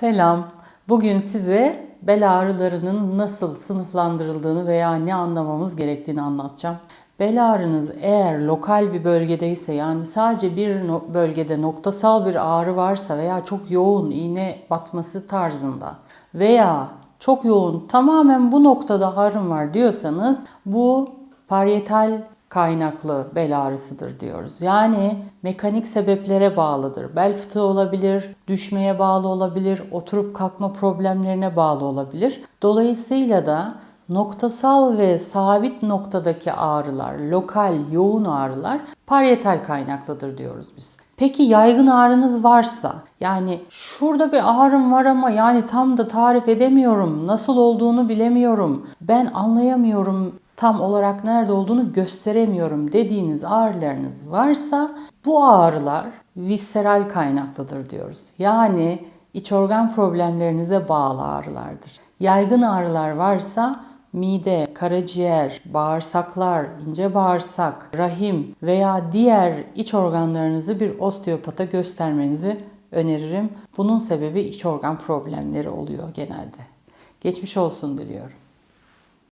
Selam. Bugün size bel ağrılarının nasıl sınıflandırıldığını veya ne anlamamız gerektiğini anlatacağım. Bel ağrınız eğer lokal bir bölgedeyse yani sadece bir bölgede noktasal bir ağrı varsa veya çok yoğun iğne batması tarzında veya çok yoğun tamamen bu noktada ağrım var diyorsanız bu parietal kaynaklı bel ağrısıdır diyoruz. Yani mekanik sebeplere bağlıdır. Bel fıtığı olabilir, düşmeye bağlı olabilir, oturup kalkma problemlerine bağlı olabilir. Dolayısıyla da noktasal ve sabit noktadaki ağrılar, lokal yoğun ağrılar parietal kaynaklıdır diyoruz biz. Peki yaygın ağrınız varsa yani şurada bir ağrım var ama yani tam da tarif edemiyorum, nasıl olduğunu bilemiyorum, ben anlayamıyorum tam olarak nerede olduğunu gösteremiyorum dediğiniz ağrılarınız varsa bu ağrılar visceral kaynaklıdır diyoruz. Yani iç organ problemlerinize bağlı ağrılardır. Yaygın ağrılar varsa mide, karaciğer, bağırsaklar, ince bağırsak, rahim veya diğer iç organlarınızı bir osteopata göstermenizi öneririm. Bunun sebebi iç organ problemleri oluyor genelde. Geçmiş olsun diliyorum.